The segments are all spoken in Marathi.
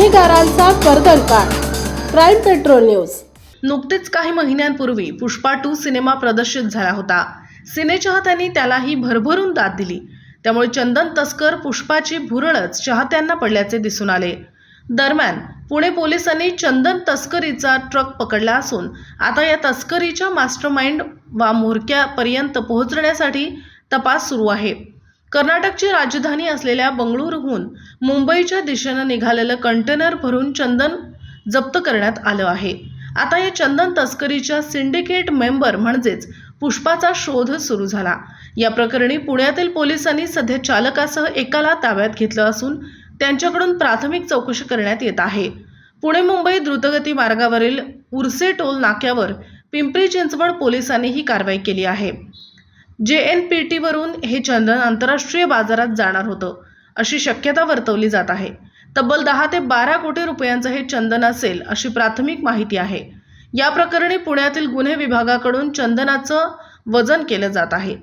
बातमीदारांचा कर्दनकाळ क्राईम पेट्रोल न्यूज. नुकतेच काही महिन्यांपूर्वी पुष्पा टू सिनेमा प्रदर्शित झाला होता. सिनेचाहत्यांनी त्यालाही भरभरून दाद दिली. त्यामुळे चंदन तस्कर पुष्पाची भुरळच चाहत्यांना पडल्याचे दिसून आले. दरम्यान पुणे पोलिसांनी चंदन तस्करीचा ट्रक पकडला असून आता या तस्करीच्या मास्टरमाइंड वा म्होरक्यापर्यंत पोहोचण्यासाठी तपास सुरू आहे. कर्नाटकची राजधानी असलेल्या बंगळुरूहून मुंबईच्या दिशेनं निघालेलं कंटेनर भरून चंदन जप्त करण्यात आलं आहे. आता या चंदन तस्करीच्या सिंडिकेट मेंबर म्हणजेच पुष्पाचा शोध सुरू झाला. या प्रकरणी पुण्यातील पोलिसांनी सध्या चालकासह एकाला ताब्यात घेतलं असून त्यांच्याकडून प्राथमिक चौकशी करण्यात येत आहे. पुणे मुंबई द्रुतगती मार्गावरील उर्से टोल नाक्यावर पिंपरी चिंचवड पोलिसांनी ही कारवाई केली आहे. जे एन पी टीवरून हे चंदन आंतरराष्ट्रीय बाजारात जाणार होतं अशी शक्यता वर्तवली जात आहे. तब्बल दहा ते बारा कोटी रुपयांचं हे चंदन असेल अशी प्राथमिक माहिती आहे. या प्रकरणी पुण्यातील गुन्हे विभागाकडून चंदनाचं वजन केलं जात आहे.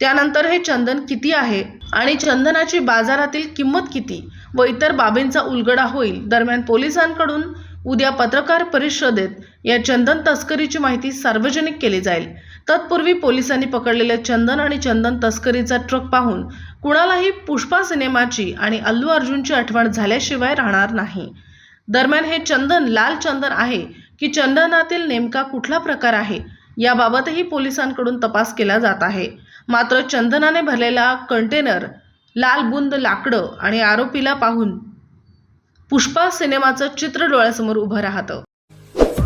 त्यानंतर हे चंदन किती आहे आणि चंदनाची बाजारातील किंमत किती व इतर बाबींचा उलगडा होईल दरम्यान पोलिसांकडून उद्या पत्रकार परिषदेत या चंदन तस्करीची माहिती सार्वजनिक केली जाईल. तत्पूर्वी पोलिसांनी पकडलेले चंदन आणि चंदन तस्करीचा ट्रक पाहून कुणालाही पुष्पा सिनेमाची आणि अल्लू अर्जुनची आठवण झाल्याशिवाय राहणार नाही. दरम्यान हे चंदन लाल चंदन आहे की चंदनातील नेमका कुठला प्रकार आहे याबाबतही पोलिसांकडून तपास केला जात आहे. मात्र चंदनाने भरलेला कंटेनर लाल बुंद लाकडं आणि आरोपीला पाहून पुष्पा सिनेमाचं चित्र डोळ्यासमोर उभं राहतं.